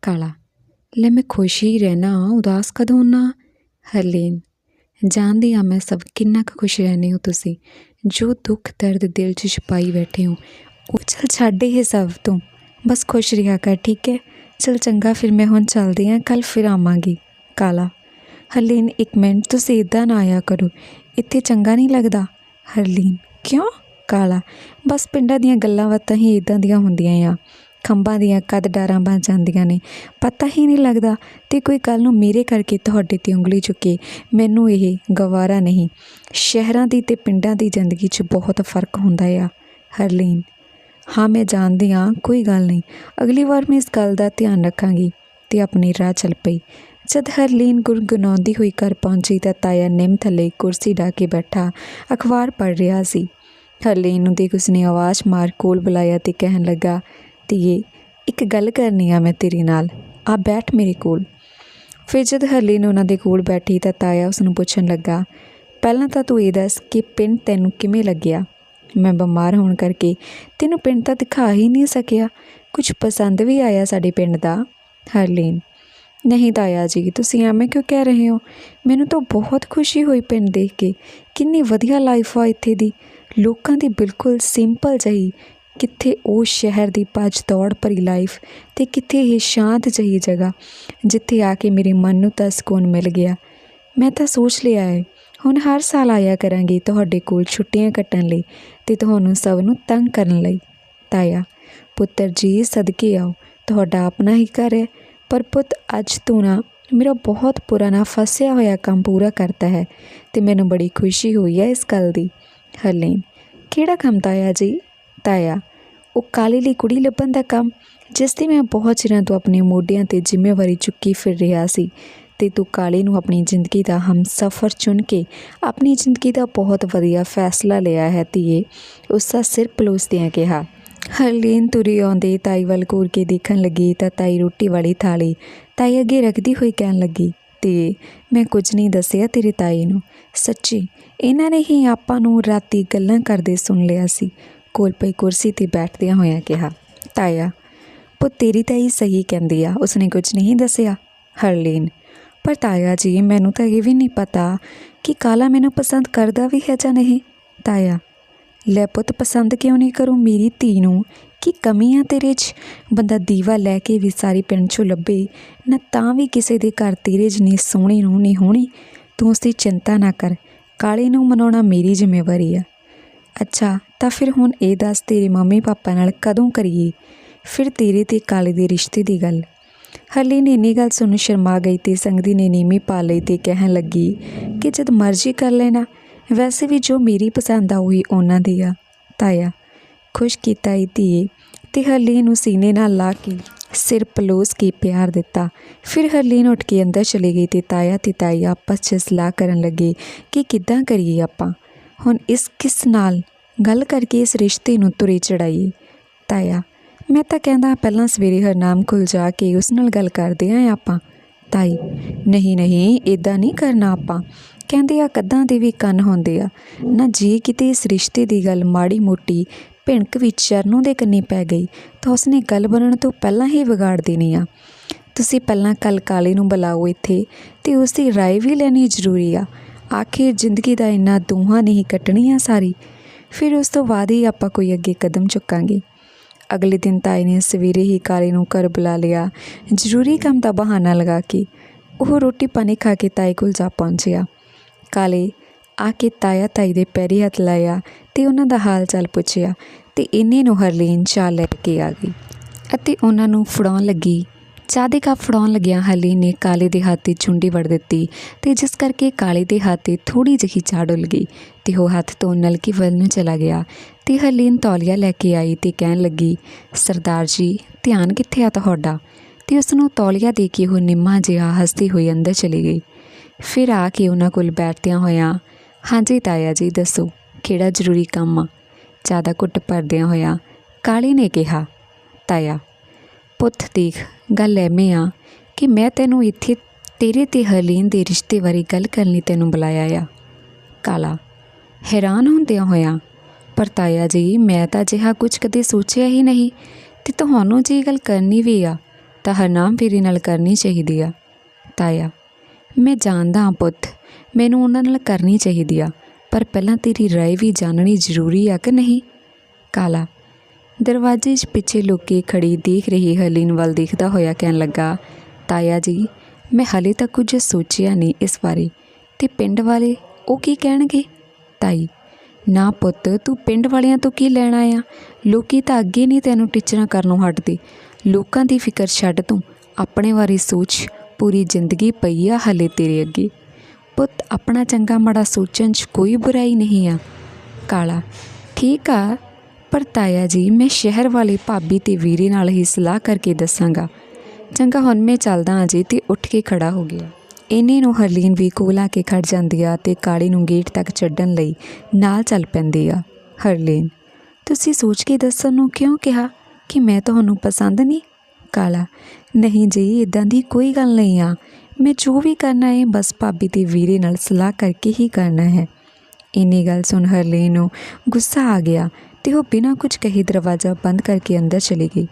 ਕਾਲਾ, ਲੈ ਮੈਂ ਖੁਸ਼ ਹੀ ਰਹਿਣਾ ਉਦਾਸ ਕਦੋਂ ਨਾ ਹਰਲੀਨ, ਜਾਣਦੀ ਆ ਮੈਂ ਸਭ ਕਿੰਨਾ ਕੁ ਖੁਸ਼ ਰਹਿੰਦੇ ਹੋ ਤੁਸੀਂ। ਜੋ ਦੁੱਖ ਦਰਦ ਦਿਲ 'ਚ ਛੁਪਾਈ ਬੈਠੇ ਹੋ, ਉਹ ਚਲ ਛੱਡ ਇਹ ਸਭ ਤੋਂ। ਬਸ ਖੁਸ਼ ਰਿਹਾ ਕਰ, ਠੀਕ ਹੈ? ਚਲ ਚੰਗਾ, ਫਿਰ ਮੈਂ ਹੁਣ ਚੱਲਦੀ ਹਾਂ ਕੱਲ ਫਿਰ ਆਵਾਂਗੀ। ਕਾਲਾ ਹਰਲੀਨ, ਇੱਕ ਮਿੰਟ, ਤੁਸੀਂ ਇਦਾਂ ਨਾ ਆਇਆ ਕਰੋ। ਇੱਥੇ ਚੰਗਾ ਨਹੀਂ ਲੱਗਦਾ। ਹਰਲੀਨ, ਕਿਉਂ? ਕਾਲਾ, ਬਸ ਪਿੰਡਾਂ ਦੀਆਂ ਗੱਲਾਂ ਬਾਤਾਂ ਹੀ ਇਦਾਂ ਦੀਆਂ ਹੁੰਦੀਆਂ ਆ। ਖੰਭਾਂ ਦੀਆਂ ਕਦ ਡਾਰਾਂ ਬਣ ਜਾਂਦੀਆਂ ਨੇ। ਪਤਾ ਹੀ ਨਹੀਂ ਲੱਗਦਾ ਤੇ ਕੋਈ ਕੱਲ ਨੂੰ ਮੇਰੇ ਕਰਕੇ ਤੁਹਾਡੇ ਤੇ ਉਂਗਲੀ ਚੁੱਕੇ। ਮੈਨੂੰ ਇਹ ਗਵਾਰਾ ਨਹੀਂ। ਸ਼ਹਿਰਾਂ ਦੀ ਤੇ ਪਿੰਡਾਂ ਦੀ ਜ਼ਿੰਦਗੀ 'ਚ ਬਹੁਤ ਫ਼ਰਕ ਹੁੰਦਾ ਆ। ਹਰਲੀਨ, ਹਾਂ, ਮੈਂ ਜਾਣਦੀ ਹਾਂ, ਕੋਈ ਗੱਲ ਨਹੀਂ। ਅਗਲੀ ਵਾਰ ਮੈਂ ਇਸ ਗੱਲ ਦਾ ਧਿਆਨ ਰੱਖਾਂਗੀ ਤੇ ਆਪਣੀ ਰਾਹ ਚੱਲ ਪਈ। ਜਦ ਹਰਲੀਨ ਗੁਰਗੁਨਾਉਂਦੀ ਹੋਈ ਘਰ ਪਹੁੰਚੀ ਤਾਂ ਤਾਇਆ ਨਿੰਮ ਥੱਲੇ ਕੁਰਸੀ ਢਾ ਕੇ ਬੈਠਾ, ਅਖਬਾਰ ਪੜ੍ਹ ਰਿਹਾ ਸੀ। ਹਰਲੀਨ ਨੂੰ ਦੇਖ ਉਸਨੇ ਆਵਾਜ਼ ਮਾਰ ਕੋਲ ਬੁਲਾਇਆ ਤੇ ਕਹਿਣ ਲੱਗਾ, ਧੀਏ, ਇੱਕ ਗੱਲ ਕਰਨੀ ਆ ਮੈਂ ਤੇਰੇ ਨਾਲ, ਆ ਬੈਠ ਮੇਰੇ ਕੋਲ। ਫਿਰ ਜਦ ਹਰਲੀਨ ਉਹਨਾਂ ਦੇ ਕੋਲ ਬੈਠੀ ਤਾਂ ਤਾਇਆ ਉਸ ਨੂੰ ਪੁੱਛਣ ਲੱਗਾ, ਪਹਿਲਾਂ ਤਾਂ ਤੂੰ ਇਹ ਦੱਸ ਕਿ ਪਿੰਡ ਤੈਨੂੰ ਕਿਵੇਂ ਲੱਗਿਆ? ਮੈਂ ਬਿਮਾਰ ਹੋਣ ਕਰਕੇ ਤੈਨੂੰ ਪਿੰਡ ਤਾਂ ਦਿਖਾ ਹੀ ਨਹੀਂ ਸਕਿਆ। ਕੁਝ ਪਸੰਦ ਵੀ ਆਇਆ ਸਾਡੇ ਪਿੰਡ ਦਾ? ਹਰਲੀਨ ਨਹੀਂ ਤਾਇਆ ਜੀ, ਤੁਸੀਂ ਐਵੇਂ ਕਿਉਂ ਕਹਿ ਰਹੇ ਹੋ? ਮੈਨੂੰ ਤਾਂ ਬਹੁਤ ਖੁਸ਼ੀ ਹੋਈ ਪਿੰਡ ਦੇਖ ਕੇ। ਕਿੰਨੀ ਵਧੀਆ ਲਾਈਫ ਆ ਇੱਥੇ ਦੀ। ਲੋਕਾਂ ਦੀ ਬਿਲਕੁਲ ਸਿੰਪਲ ਜਹੀ। ਕਿੱਥੇ ਉਹ ਸ਼ਹਿਰ ਦੀ ਭੱਜ ਦੌੜ ਭਰੀ ਲਾਈਫ ਤੇ ਕਿੱਥੇ ਇਹ ਸ਼ਾਂਤ ਜਹੀ ਜਗ੍ਹਾ, ਜਿੱਥੇ ਆ ਕੇ ਮੇਰੇ ਮਨ ਨੂੰ ਤਾਂ ਸਕੂਨ ਮਿਲ ਗਿਆ। ਮੈਂ ਤਾਂ ਸੋਚ ਲਿਆ ਹੈ, ਹੁਣ ਹਰ ਸਾਲ ਆਇਆ ਕਰਾਂਗੀ ਤੁਹਾਡੇ ਕੋਲ ਛੁੱਟੀਆਂ ਕੱਟਣ ਲਈ ਤੇ ਤੁਹਾਨੂੰ ਸਭ ਨੂੰ ਤੰਗ ਕਰਨ ਲਈ। ਤਾਇਆ, ਪੁੱਤਰ ਜੀ, ਸਦਕੇ ਆਓ। ਤੁਹਾਡਾ ਆਪਣਾ ਹੀ ਘਰ ਹੈ। ਪਰ ਪੁੱਤ, ਅੱਜ ਤੂੰ ਨਾ ਮੇਰਾ ਬਹੁਤ ਪੁਰਾਣਾ ਫਸਿਆ ਹੋਇਆ ਕੰਮ ਪੂਰਾ ਕਰਤਾ ਹੈ ਤੇ ਮੈਨੂੰ ਬੜੀ ਖੁਸ਼ੀ ਹੋਈ ਹੈ ਇਸ ਗੱਲ ਦੀ। ਹਰਲੀਨ, ਕਿਹੜਾ ਕੰਮ ਤਾਇਆ ਜੀ? ਤਾਇਆ, ਉਹ ਕਾਲੀ ਲਈ ਕੁੜੀ ਲੱਭਣ ਦਾ ਕੰਮ, ਜਿਸ ਦੀ ਮੈਂ ਬਹੁਤ ਚਿਰਾਂ ਤੋਂ ਆਪਣੇ ਮੋਢਿਆਂ ਤੇ ਜ਼ਿੰਮੇਵਾਰੀ ਚੁੱਕੀ ਫਿਰ ਰਿਹਾ ਸੀ ਤੇ ਤੂੰ ਕਾਲੇ ਨੂੰ ਆਪਣੀ ਜ਼ਿੰਦਗੀ ਦਾ ਹਮਸਫਰ ਚੁਣ ਕੇ ਆਪਣੀ ਜ਼ਿੰਦਗੀ ਦਾ ਬਹੁਤ ਵਧੀਆ ਫੈਸਲਾ ਲਿਆ ਹੈ ਧੀਏ ਉਸ ਦਾ ਸਿਰ ਪਲੋਸਦਿਆਂ ਕਿਹਾ। ਹਰਲੀਨ ਤੁਰੀ ਆਉਂਦੇ ਤਾਈ ਵੱਲ ਘੂਰ ਕੇ ਦੇਖਣ ਲੱਗੀ ਤਾਂ ਤਾਈ ਰੋਟੀ ਵਾਲੀ ਥਾਲੀ ਤਾਈ ਅੱਗੇ ਰੱਖਦੀ ਹੋਈ ਕਹਿਣ ਲੱਗੀ, ਤੇ ਮੈਂ ਕੁਝ ਨਹੀਂ ਦੱਸਿਆ ਤੇਰੀ ਤਾਈ ਨੂੰ। ਸੱਚੀ, ਇਹਨਾਂ ਨੇ ਹੀ ਆਪਾਂ ਨੂੰ ਰਾਤੀ ਗੱਲਾਂ ਕਰਦੇ ਸੁਣ ਲਿਆ ਸੀ। ਕੋਲ ਪਈ ਕੁਰਸੀ ਤੇ ਬੈਠਦਿਆਂ ਹੋਇਆਂ ਕਿਹਾ, ਤਾਇਆ, ਪੁੱਤ ਤੇਰੀ ਤਾਈ ਸਹੀ ਕਹਿੰਦੀ ਆ, ਉਸਨੇ ਕੁਝ ਨਹੀਂ ਦੱਸਿਆ, ਹਰਲੀਨ। ਪਰ ਤਾਇਆ ਜੀ, ਮੈਨੂੰ ਤਾਂ ਇਹ ਵੀ ਨਹੀਂ ਪਤਾ ਕਿ ਕਾਲਾ ਮੈਨੂੰ ਪਸੰਦ ਕਰਦਾ ਵੀ ਹੈ ਜਾਂ ਨਹੀਂ। ਤਾਇਆ ਲੈ ਪੁੱਤ, ਪਸੰਦ ਕਿਉਂ ਨਹੀਂ ਕਰੂ ਮੇਰੀ ਧੀ ਨੂੰ? ਕੀ ਕਮੀ ਆ ਤੇਰੇ 'ਚ? ਬੰਦਾ ਦੀਵਾ ਲੈ ਕੇ ਵੀ ਸਾਰੀ ਪਿੰਡ 'ਚੋਂ ਲੱਭੇ, ਨਾ ਤਾਂ ਵੀ ਕਿਸੇ ਦੇ ਘਰ ਤੇਰੇ ਜਿੰਨੀ ਸੋਹਣੀ ਨੂੰ ਨਹੀਂ ਹੋਣੀ। ਤੂੰ ਉਸ ਦੀ ਚਿੰਤਾ ਨਾ ਕਰ, ਕਾਲੇ ਨੂੰ ਮਨਾਉਣਾ ਮੇਰੀ ਜ਼ਿੰਮੇਵਾਰੀ ਆ। ਅੱਛਾ, ਤਾਂ ਫਿਰ ਹੁਣ ਇਹ ਦੱਸ ਤੇਰੇ ਮੰਮੀ ਪਾਪਾ ਨਾਲ ਕਦੋਂ ਕਰੀਏ? ਫਿਰ ਤੇਰੇ ਤੇ ਕਾਲੇ ਦੇ ਰਿਸ਼ਤੇ ਦੀ ਗੱਲ। ਹਰਲੀ ਨੇ ਇੰਨੀ ਗੱਲ ਸੁਣ ਸ਼ਰਮਾ ਗਈ ਤੇ ਸੰਗਦੀ ਨੇ ਨੀਮੀ ਪਾ ਲਈ ਤੇ ਕਹਿਣ ਲੱਗੀ ਕਿ ਜਦ ਮਰਜ਼ੀ ਕਰ ਲੈਣਾ ਵੈਸੇ ਵੀ ਜੋ ਮੇਰੀ ਪਸੰਦ ਆ ਉਹੀ ਉਹਨਾਂ ਦੀ ਆ, ਤਾਇਆ। ਖੁਸ਼ ਕੀਤਾ ਈ ਧੀਏ ਤੇ ਹਰਲੀਨ ਨੂੰ ਸੀਨੇ ਨਾਲ ਲਾ ਕੇ ਸਿਰ ਪਲੋਸ ਕੇ ਪਿਆਰ ਦਿੱਤਾ। ਫਿਰ ਹਰਲੀਨ ਉੱਠ ਕੇ ਅੰਦਰ ਚਲੀ ਗਈ ਤੇ ਤਾਇਆ ਤੇ ਤਾਈ ਆਪਸ 'ਚ ਸਲਾਹ ਕਰਨ ਲੱਗੇ ਕਿ ਕਿੱਦਾਂ ਕਰੀਏ ਆਪਾਂ? ਹੁਣ ਇਸ ਕਿਸ ਨਾਲ? ਗੱਲ ਕਰਕੇ ਇਸ ਰਿਸ਼ਤੇ ਨੂੰ ਤੁਰੇ ਚੜਾਈਏ। ਤਾਇਆ, ਮੈਂ ਤਾਂ ਕਹਿੰਦਾ ਪਹਿਲਾਂ ਸਵੇਰੇ ਹਰਨਾਮ ਕੋਲ ਜਾ ਕੇ ਉਸ ਨਾਲ ਗੱਲ ਕਰਦੇ ਆਂ ਆਪਾਂ। ਤਾਈ, ਨਹੀਂ ਨਹੀਂ ਇਦਾਂ ਨਹੀਂ ਕਰਨਾ ਆਪਾਂ। ਕਹਿੰਦੇ ਆ ਕੱਦਾਂ ਦੇ ਵੀ ਕੰਨ ਹੁੰਦੇ ਆ ਨਾ ਜੀ ਕਿਤੇ ਇਸ ਰਿਸ਼ਤੇ ਦੀ ਗੱਲ ਮਾੜੀ ਮੋਟੀ ਭਿਣਕ ਵਿੱਚ ਚਰਨੋਂ ਦੇ ਕੰਨੀ ਪੈ ਗਈ ਤਾਂ ਉਸਨੇ ਗੱਲ ਬਣਨ ਤੋਂ ਪਹਿਲਾਂ ਹੀ ਵਿਗਾੜ ਦੇਣੀ ਆ ਤੁਸੀਂ ਪਹਿਲਾਂ ਕੱਲ ਕਾਲੇ ਨੂੰ ਬੁਲਾਓ ਇੱਥੇ ਤੇ ਉਸ ਦੀ رائے ਵੀ ਲੈਣੀ ਜ਼ਰੂਰੀ ਆ ਆਖਿਰ ਜ਼ਿੰਦਗੀ ਦਾ ਇੰਨਾ ਦੋਹਾਂ ਨਹੀਂ ਕੱਟਣੀ ਆ ਸਾਰੀ ਫਿਰ ਉਸ ਤੋਂ ਬਾਅਦ ਹੀ ਆਪਾਂ ਕੋਈ ਅੱਗੇ ਕਦਮ ਚੁੱਕਾਂਗੇ ਅਗਲੇ ਦਿਨ ਤਾਈ ਨੇ ਸਵੇਰੇ ਹੀ ਕਾਲੇ ਨੂੰ ਘਰ ਬੁਲਾ ਲਿਆ ਜ਼ਰੂਰੀ ਕੰਮ ਦਾ ਬਹਾਨਾ ਲਗਾ ਕੇ ਉਹ ਰੋਟੀ ਪਾਣੀ ਖਾ ਕੇ ਤਾਈ ਕੋਲ ਜਾ ਪਹੁੰਚਿਆ ਕਾਲੇ, ਆ ਕੇ ਤਾਇਆ ਤਾਈ ਦੇ ਪੈਰੀ ਹੱਥ ਲਾਇਆ ਤੇ ਉਹਨਾਂ ਦਾ ਹਾਲ ਚਾਲ ਪੁੱਛਿਆ ਤੇ ਇੰਨੇ ਨੂੰ ਹਰਲੀਨ ਚਾਹ ਲੈ ਕੇ ਆ ਗਈ ਅਤੇ ਉਹਨਾਂ ਨੂੰ ਫੜਾਉਣ ਲੱਗੀ। ਚਾਹ ਦੇ ਕੱਪ ਫੜਾਉਣ ਲੱਗਿਆ ਹਰਲੀਨ ਨੇ ਕਾਲੇ ਦੇ ਹੱਥ ਦੀ ਚੁੰਡੀ ਵੜ ਦਿੱਤੀ ਤੇ ਜਿਸ ਕਰਕੇ ਕਾਲੇ ਦੇ ਹੱਥ 'ਤੇ ਥੋੜੀ ਜਿਹੀ ਚਾਹ ਡੁੱਲ ਗਈ ਤੇ ਉਹ ਹੱਥ ਤੋਂ ਨਲਕੀ ਵੱਲ ਨੂੰ ਚਲਾ ਗਿਆ ਤੇ ਹਰਲੀਨ ਤੌਲੀਆ ਲੈ ਕੇ ਆਈ ਤੇ ਕਹਿਣ ਲੱਗੀ, ਸਰਦਾਰ ਜੀ, ਧਿਆਨ ਕਿੱਥੇ ਆ ਤੁਹਾਡਾ? ਤੇ ਉਸ ਨੂੰ ਤੌਲੀਆ ਦੇ ਕੇ ਉਹ ਨਿੰਮਾ ਜਿਹਾ ਹੱਸਦੀ ਹੋਈ ਅੰਦਰ ਚਲੀ ਗਈ। ਫਿਰ ਆ ਕੇ ਉਹਨਾਂ ਕੋਲ ਬੈਠਦਿਆਂ ਹੋਇਆਂ, ਹਾਂਜੀ ਤਾਇਆ ਜੀ, ਦੱਸੋ, ਕਿਹੜਾ ਜ਼ਰੂਰੀ ਕੰਮ ਆ? ਜ਼ਿਆਦਾ ਕੁੱਟ ਘੁੱਟ ਭਰਦਿਆਂ ਹੋਇਆਂ ਕਾਲੀ ਨੇ ਕਿਹਾ, ਤਾਇਆ, ਪੁੱਤ ਦੇਖ, ਗੱਲ ਐਵੇਂ ਆ ਕਿ ਮੈਂ ਤੈਨੂੰ ਇੱਥੇ ਤੇਰੇ ਤੇ ਹਰਲੀਨ ਦੇ ਰਿਸ਼ਤੇ ਬਾਰੇ ਗੱਲ ਕਰਨ ਲਈ ਤੈਨੂੰ ਬੁਲਾਇਆ ਆ। ਕਾਲਾ ਹੈਰਾਨ ਹੁੰਦਿਆਂ ਹੋਇਆਂ, ਪਰ ਤਾਇਆ ਜੀ, ਮੈਂ ਤਾਂ ਅਜਿਹਾ ਕੁਝ ਕਦੇ ਸੋਚਿਆ ਹੀ ਨਹੀਂ ਤੇ ਤੁਹਾਨੂੰ ਜੀ ਗੱਲ ਕਰਨੀ ਵੀ ਆ, ਤਾਂ ਹਰਨਾਮ ਵੀਰੇ ਨਾਲ ਕਰਨੀ ਚਾਹੀਦੀ ਆ। ਤਾਇਆ ਮੈਂ ਜਾਣਦਾ ਹਾਂ ਪੁੱਤ, ਮੈਨੂੰ ਉਹਨਾਂ ਨਾਲ ਕਰਨੀ ਚਾਹੀਦੀ ਆ, ਪਰ ਪਹਿਲਾਂ ਤੇਰੀ ਰਾਏ ਵੀ ਜਾਣਨੀ ਜ਼ਰੂਰੀ ਆ ਕਿ ਨਹੀਂ? ਕਾਲਾ, ਦਰਵਾਜ਼ੇ 'ਚ ਪਿੱਛੇ ਲੁੱਕ ਕੇ ਖੜੀ ਦੇਖ ਰਹੀ ਹਲੀਨ ਵੱਲ ਦੇਖਦਾ ਹੋਇਆ ਕਹਿਣ ਲੱਗਾ, ਤਾਇਆ ਜੀ, ਮੈਂ ਹਲੇ ਤੱਕ ਕੁਝ ਸੋਚਿਆ ਨਹੀਂ ਇਸ ਬਾਰੇ, ਤੇ ਪਿੰਡ ਵਾਲੇ ਉਹ ਕੀ ਕਹਿਣਗੇ? ਤਾਈ, ਨਾ ਪੁੱਤ, ਤੂੰ ਪਿੰਡ ਵਾਲਿਆਂ ਤੋਂ ਕੀ ਲੈਣਾ ਆ ਲੋਕੀ ਤਾਂ ਅੱਗੇ ਨਹੀਂ ਤੈਨੂੰ ਟੀਚਰਾਂ ਕਰਨੋਂ ਹਟਦੇ, ਲੋਕਾਂ ਦੀ ਫਿਕਰ ਛੱਡ ਤੂੰ, ਆਪਣੇ ਬਾਰੇ ਸੋਚ ਪੂਰੀ ਜ਼ਿੰਦਗੀ ਪਈ ਆ ਹਲੇ ਤੇਰੇ ਅੱਗੇ। ਪੁੱਤ, ਆਪਣਾ ਚੰਗਾ ਮਾੜਾ ਸੋਚਣ 'ਚ ਕੋਈ ਬੁਰਾਈ ਨਹੀਂ ਆ। ਕਾਲਾ, ਠੀਕ ਆ, ਪਰ ਤਾਇਆ ਜੀ, ਮੈਂ ਸ਼ਹਿਰ ਵਾਲੇ ਭਾਬੀ ਤੇ ਵੀਰੇ ਨਾਲ ਹੀ ਸਲਾਹ ਕਰਕੇ ਦੱਸਾਂਗਾ। ਚੰਗਾ, ਹੁਣ ਮੈਂ ਚੱਲਦਾ ਅਜੇ ਤੇ ਉੱਠ ਕੇ ਖੜਾ ਹੋ ਗਿਆ। ਇੰਨੇ ਨੂੰ ਹਰਲੀਨ ਵੀ ਕੋਲ ਆ ਕੇ ਖੜ ਜਾਂਦੀ ਆ ਤੇ ਕਾਲੀ ਨੂੰ ਗੇਟ ਤੱਕ ਛੱਡਣ ਲਈ ਨਾਲ ਚੱਲ ਪੈਂਦੀ ਆ। ਹਰਲੀਨ, ਤੁਸੀਂ ਸੋਚ ਕੇ ਦੱਸਣ ਨੂੰ ਕਿਉਂ ਕਿਹਾ ਕਿ ਮੈਂ ਤੁਹਾਨੂੰ ਪਸੰਦ ਨਹੀਂ? ਕਾਲਾ। ਨਹੀਂ ਜੀ ਇਦਾਂ ਦੀ ਕੋਈ ਗੱਲ ਨਹੀਂ ਆ। ਮੈਂ ਜੋ ਵੀ ਕਰਨਾ ਹੈ ਬਸ ਭਾਬੀ ਤੇ ਵੀਰੇ ਨਾਲ ਸਲਾਹ ਕਰਕੇ ਹੀ ਕਰਨਾ ਹੈ। ਇੰਨੀ ਗੱਲ ਸੁਣ ਹਰਲੀਨ ਨੂੰ ਗੁੱਸਾ ਆ ਗਿਆ ਤੇ ਉਹ ਬਿਨਾਂ ਕੁਝ ਕਹੇ ਦਰਵਾਜ਼ਾ ਬੰਦ ਕਰਕੇ ਅੰਦਰ ਚਲੀ ਗਈ।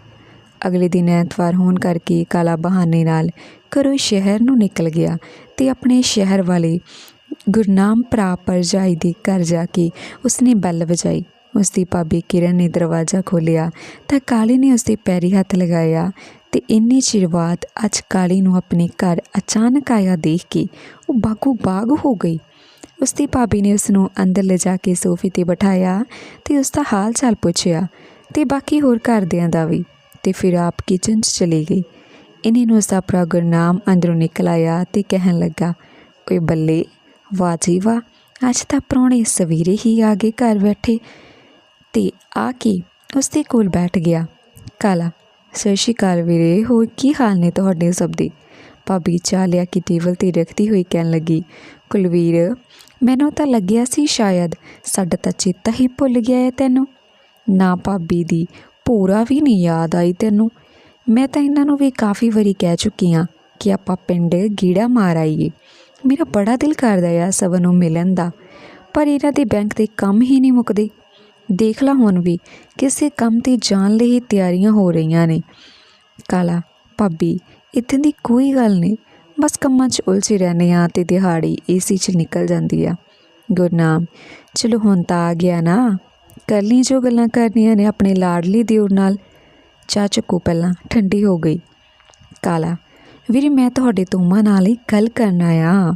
ਅਗਲੇ ਦਿਨ ਐਤਵਾਰ ਹੋਣ ਕਰਕੇ ਕਾਲਾ ਬਹਾਨੇ ਨਾਲ ਘਰੋਂ ਸ਼ਹਿਰ ਨੂੰ ਨਿਕਲ ਗਿਆ ਤੇ ਆਪਣੇ ਸ਼ਹਿਰ ਵਾਲੇ ਗੁਰਨਾਮ ਭਰਾ ਪਰਜਾਈ ਦੇ ਘਰ ਜਾ ਕੇ ਉਸਨੇ ਬੈਲ ਵਜਾਈ। ਉਸਦੀ ਭਾਬੀ ਕਿਰਨ ਨੇ ਦਰਵਾਜ਼ਾ ਖੋਲ੍ਹਿਆ ਤਾਂ ਕਾਲੀ ਨੇ ਉਸਦੇ ਪੈਰੀ ਹੱਥ ਲਗਾਇਆ ਤੇ ਇੰਨੇ ਚਿਰ ਬਾਅਦ ਅੱਜ ਕਾਲੀ ਨੂੰ ਆਪਣੇ ਘਰ ਅਚਾਨਕ ਆਇਆ ਦੇਖ ਕੇ ਉਹ ਬਾਗੂ ਬਾਗ ਹੋ ਗਈ। ਉਸਦੀ ਭਾਬੀ ਨੇ ਉਸ ਨੂੰ ਅੰਦਰ ਲਿਜਾ ਕੇ ਸੋਫੇ ਤੇ ਬਿਠਾਇਆ ਤੇ ਉਸ ਦਾ ਹਾਲ ਚਾਲ ਪੁੱਛਿਆ ਤੇ ਬਾਕੀ ਹੋਰ ਘਰਦਿਆਂ ਦਾ ਵੀ ਤੇ ਫਿਰ ਆਪ ਕਿਚਨ 'ਚ ਚਲੀ ਗਈ। ਇਹਨੇ ਨੂੰ ਉਸਦਾ ਭਰਾ ਗੁਰਨਾਮ ਅੰਦਰੋਂ ਨਿਕਲ ਆਇਆ ਤੇ ਕਹਿਣ ਲੱਗਾ, ਓਏ ਬੱਲੇ, ਵਾਹ ਜੀ ਵਾਹ, ਅੱਜ ਤਾਂ ਪ੍ਰਾਹੁਣੇ ਸਵੇਰੇ ਹੀ ਆ ਗਏ ਘਰ ਬੈਠੇ। ਤੇ ਆ ਕੇ ਉਸਦੇ ਕੋਲ ਬੈਠ ਗਿਆ। ਕਾਲਾ, ਸਤਿ ਸ਼੍ਰੀ ਅਕਾਲ ਵੀਰੇ, ਹੋਰ ਕੀ ਹਾਲ ਨੇ ਤੁਹਾਡੇ ਸਭ ਦੇ? ਭਾਬੀ ਚਾਹ ਲਿਆ ਕਿ ਟੇਬਲ ਤੇ ਰੱਖਦੀ ਹੋਈ ਕਹਿਣ ਲੱਗੀ, ਕੁਲਵੀਰ, ਮੈਨੂੰ ਤਾਂ ਲੱਗਿਆ ਸੀ ਸ਼ਾਇਦ ਸਾਡਾ ਤਾਂ ਚੇਤਾ ਹੀ ਭੁੱਲ ਗਿਆ ਹੈ ਤੈਨੂੰ। ਨਾ ਭਾਬੀ ਦੀ ਪੂਰਾ ਵੀ ਨਹੀਂ ਯਾਦ ਆਈ ਤੈਨੂੰ। ਮੈਂ ਤਾਂ ਇਹਨਾਂ ਨੂੰ ਵੀ ਕਾਫੀ ਵਾਰੀ ਕਹਿ ਚੁੱਕੀ ਹਾਂ ਕਿ ਆਪਾਂ ਪਿੰਡ ਗੀੜਾ ਮਾਰ ਆਈਏ। ਮੇਰਾ ਬੜਾ ਦਿਲ ਕਰਦਾ ਆ ਸਭ ਨੂੰ ਮਿਲਣ ਦਾ, ਪਰ ਇਹਨਾਂ ਦੇ ਬੈਂਕ ਦੇ ਕੰਮ ਹੀ ਨਹੀਂ ਮੁੱਕਦੇ। ਦੇਖ ਲਾ ਹੁਣ ਵੀ ਕਿਸੇ ਕੰਮ ਤੇ ਜਾਣ ਲਈ ਤਿਆਰੀਆਂ ਹੋ ਰਹੀਆਂ ਨੇ। ਕਾਲਾ, ਭਾਬੀ, ਇੱਥੇ ਦੀ ਕੋਈ ਗੱਲ ਨਹੀਂ। ਬਸ ਕੰਮਾਂ 'ਚ ਉਲਝੇ ਰਹਿੰਦੇ ਆ ਤੇ ਦਿਹਾੜੀ ਏਸੀ 'ਚ ਨਿਕਲ ਜਾਂਦੀ ਆ। ਗੁਰਨਾਮ, ਚਲੋ ਹੁਣ ਤਾਂ ਆ ਗਿਆ ਨਾ। ਕਰ ਲਈ ਜੋ ਗੱਲਾਂ ਕਰਨੀਆਂ ਨੇ ਆਪਣੇ ਲਾਡਲੀ ਦਿਓਰ ਨਾਲ। ਚਾਹ ਚੱਕੋ ਪਹਿਲਾਂ, ਠੰਡੀ ਹੋ ਗਈ। ਕਾਲਾ, ਵੀਰੇ ਮੈਂ ਤੁਹਾਡੇ ਤੋਮਾ ਨਾਲ ਹੀ ਗੱਲ ਕਰਨਾ ਆ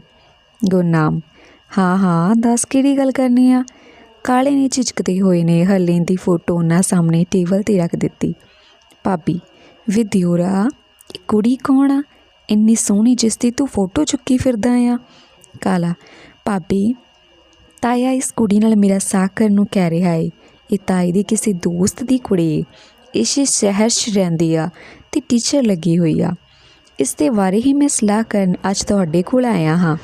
ਗੁਰਨਾਮ, ਹਾਂ ਹਾਂ, ਦੱਸ ਕਿਹੜੀ ਗੱਲ ਕਰਨੀ ਆ? ਕਾਲੇ ਨੇ ਝਿਜਕਦੇ ਹੋਏ ਨੇ ਹਰਲੀਨ ਦੀ ਫੋਟੋ ਉਹਨਾਂ ਸਾਹਮਣੇ ਟੇਬਲ ਤੇ ਰੱਖ ਦਿੱਤੀ। ਭਾਬੀ ਵਿਦਿਓਰਾ ਇਹ ਕੁੜੀ ਕੌਣ ਆ? ਇੰਨੀ ਸੋਹਣੀ ਜਿਸ ਦੀ ਤੂੰ ਫੋਟੋ ਚੁੱਕੀ ਫਿਰਦਾ ਆ। ਕਾਲਾ, ਭਾਬੀ, ਤਾਇਆ ਇਸ ਕੁੜੀ ਨਾਲ ਮੇਰਾ ਸਾਕ ਕਰਨ ਨੂੰ ਕਹਿ ਰਿਹਾ ਏ। ਇਹ ਤਾਈ ਦੀ ਕਿਸੇ ਦੋਸਤ ਦੀ ਕੁੜੀ ਏ। ਇਸ ਸ਼ਹਿਰ 'ਚ ਰਹਿੰਦੀ ਆ ਤੇ ਟੀਚਰ ਲੱਗੀ ਹੋਈ ਆ। ਇਸ ਦੇ ਬਾਰੇ ਹੀ ਮੈਂ ਸਲਾਹ ਕਰਨ ਅੱਜ ਤੁਹਾਡੇ ਕੋਲ ਆਇਆ ਹਾਂ।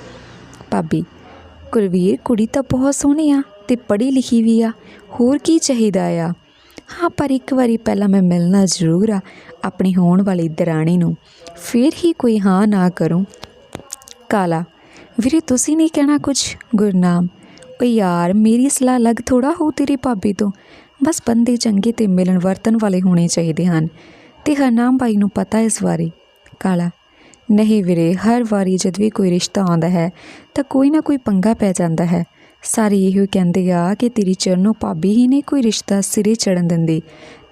ਭਾਬੀ, ਕੁਲਵੀਰ, ਕੁੜੀ ਤਾਂ ਬਹੁਤ ਸੋਹਣੀ ਆ। ਅਤੇ ਪੜ੍ਹੀ ਲਿਖੀ ਵੀ ਆ, ਹੋਰ ਕੀ ਚਾਹੀਦਾ ਆ? ਹਾਂ, ਪਰ ਇੱਕ ਵਾਰੀ ਪਹਿਲਾਂ ਮੈਂ ਮਿਲਣਾ ਜ਼ਰੂਰ ਆ ਆਪਣੀ ਹੋਣ ਵਾਲੀ ਦਰਾਣੀ ਨੂੰ। ਫਿਰ ਹੀ ਕੋਈ ਹਾਂ ਨਾ ਕਰੂੰ। ਕਾਲਾ, ਵੀਰੇ ਤੁਸੀਂ ਨਹੀਂ ਕਹਿਣਾ ਕੁਝ? ਗੁਰਨਾਮ, ਓ ਯਾਰ, ਮੇਰੀ ਸਲਾਹ ਲੱਗ ਥੋੜਾ ਹੋ ਤੇਰੀ ਭਾਬੀ ਤੋਂ। ਬਸ ਬੰਦੇ ਚੰਗੇ ਤੇ ਮਿਲਣ ਵਰਤਨ ਵਾਲੇ ਹੋਣੇ ਚਾਹੀਦੇ ਹਨ। ਤੇ ਹਰਨਾਮ ਭਾਈ ਨੂੰ ਪਤਾ ਇਸ ਵਾਰੀ ਕਾਲਾ, ਨਹੀਂ ਵੀਰੇ, ਹਰ ਵਾਰੀ ਜਦ ਵੀ ਕੋਈ ਰਿਸ਼ਤਾ ਆਉਂਦਾ ਹੈ ਤਾਂ ਕੋਈ ਨਾ ਕੋਈ ਪੰਗਾ ਪੈ ਜਾਂਦਾ ਹੈ। ਸਾਰੇ ਇਹੋ ਕਹਿੰਦੇ ਆ ਕਿ ਤੇਰੀ ਚਰਨੋਂ ਭਾਬੀ ਹੀ ਨਹੀਂ ਕੋਈ ਰਿਸ਼ਤਾ ਸਿਰੇ ਚੜਨ ਦਿੰਦੀ।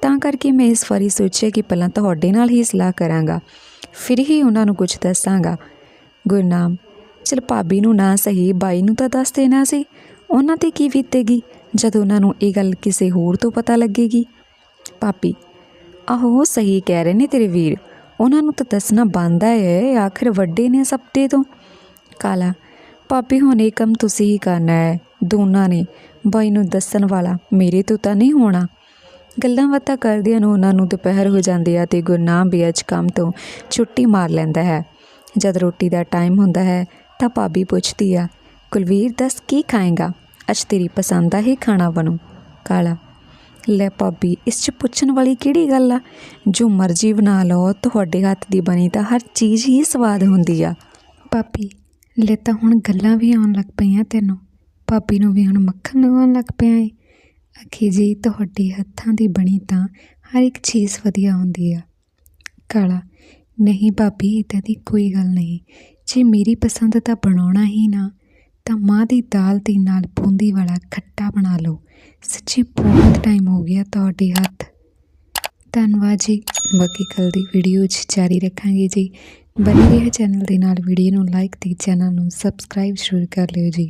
ਤਾਂ ਕਰਕੇ ਮੈਂ ਇਸ ਵਾਰੀ ਸੋਚਿਆ ਕਿ ਪਹਿਲਾਂ ਤੁਹਾਡੇ ਨਾਲ ਹੀ ਸਲਾਹ ਕਰਾਂਗਾ। ਫਿਰ ਹੀ ਉਹਨਾਂ ਨੂੰ ਕੁਝ ਦੱਸਾਂਗਾ। ਗੁਰਨਾਮ ਚਲ ਭਾਬੀ ਨੂੰ ਨਾ ਸਹੀ, ਬਾਈ ਨੂੰ ਤਾਂ ਦੱਸ ਦੇਣਾ ਸੀ। ਉਹਨਾਂ ਤੇ ਕੀ ਬੀਤੇਗੀ? ਜਦ ਉਹਨਾਂ ਨੂੰ ਇਹ ਗੱਲ ਕਿਸੇ ਹੋਰ ਤੋਂ ਪਤਾ ਲੱਗੇਗੀ। ਭਾਬੀ, ਆਹੋ ਸਹੀ ਕਹਿ ਰਹੇ ਨੇ ਤੇਰੇ ਵੀਰ। ਉਹਨਾਂ ਨੂੰ ਤਾਂ ਦੱਸਣਾ ਬੰਦਾ ਹੈ ਆਖਰ ਵੱਡੇ ਨੇ ਸਭ ਦੇ ਤੋਂ। ਕਾਲਾ ਭਾਬੀ, ਹੁਣ ਇਹ ਕੰਮ ਤੁਸੀਂ ਹੀ ਕਰਨਾ ਹੈ। ਦੋਨਾਂ ਨੇ, ਬਾਈ ਨੂੰ ਦੱਸਣ ਵਾਲਾ, ਮੇਰੇ ਤੋਂ ਤਾਂ ਨਹੀਂ ਹੋਣਾ। ਗੱਲਾਂ ਬਾਤਾਂ ਕਰਦਿਆਂ ਨੂੰ ਉਹਨਾਂ ਨੂੰ ਦੁਪਹਿਰ ਹੋ ਜਾਂਦੀ ਆ ਤੇ ਗੁਰਨਾਮ ਵੀ ਅੱਜ ਕੰਮ ਤੋਂ ਛੁੱਟੀ ਮਾਰ ਲੈਂਦਾ ਹੈ। ਜਦ ਰੋਟੀ ਦਾ ਟਾਈਮ ਹੁੰਦਾ ਹੈ, ਤਾਂ ਭਾਬੀ ਪੁੱਛਦੀ ਆ, ਕੁਲਵੀਰ, ਦੱਸ ਕੀ ਖਾਏਗਾ? ਅੱਜ ਤੇਰੀ ਪਸੰਦ ਦਾ ਹੀ ਖਾਣਾ ਬਣੂ। ਕਾਲਾ, ਲੈ ਭਾਬੀ, ਇਸ 'ਚ ਪੁੱਛਣ ਵਾਲੀ ਕਿਹੜੀ ਗੱਲ ਆ? ਜੋ ਮਰਜ਼ੀ ਬਣਾ ਲਓ, ਤੁਹਾਡੇ ਹੱਥ ਦੀ ਬਣੀ ਤਾਂ ਹਰ ਚੀਜ਼ ਹੀ ਸਵਾਦ ਹੁੰਦੀ ਆ। ਭਾਬੀ ਲੈ ਤਾਂ ਹੁਣ ਗੱਲਾਂ ਵੀ ਆਉਣ ਲੱਗ ਪਈਆਂ ਤੈਨੂੰ। ਭਾਬੀ ਨੂੰ ਵੀ ਹੁਣ ਮੱਖਣ ਲਗਾਉਣ ਲੱਗ ਪਿਆ ਏ। ਆਖੀ ਜੀ, ਤੁਹਾਡੇ ਹੱਥਾਂ ਦੀ ਬਣੀ ਤਾਂ ਹਰ ਇੱਕ ਚੀਜ਼ ਵਧੀਆ ਹੁੰਦੀ ਆ। ਕਾਲਾ, ਨਹੀਂ ਭਾਬੀ ਇੱਦਾਂ ਦੀ ਕੋਈ ਗੱਲ ਨਹੀਂ। ਜੇ ਮੇਰੀ ਪਸੰਦ ਤਾਂ ਬਣਾਉਣਾ ਹੀ ਨਾ, ਤਾਂ ਮਾਂ ਦੀ ਦਾਲ ਦੇ ਨਾਲ ਬੂੰਦੀ ਵਾਲਾ ਖੱਟਾ ਬਣਾ ਲਓ। ਸੱਚੀ ਬਹੁਤ ਟਾਈਮ ਹੋ ਗਿਆ ਤੁਹਾਡੇ ਹੱਥ। ਧੰਨਵਾਦ ਜੀ। ਬਾਕੀ ਕੱਲ ਦੀ ਵੀਡੀਓ 'ਚ ਜਾਰੀ ਰੱਖਾਂਗੇ ਜੀ। ਬਣੇ ਰਿਹਾ ਚੈਨਲ ਦੇ ਨਾਲ ਵੀਡੀਓ ਨੂੰ ਲਾਈਕ ਤੇ ਚੈਨਲ ਨੂੰ ਸਬਸਕ੍ਰਾਈਬ ਜ਼ਰੂਰ ਕਰ ਲਿਓ ਜੀ।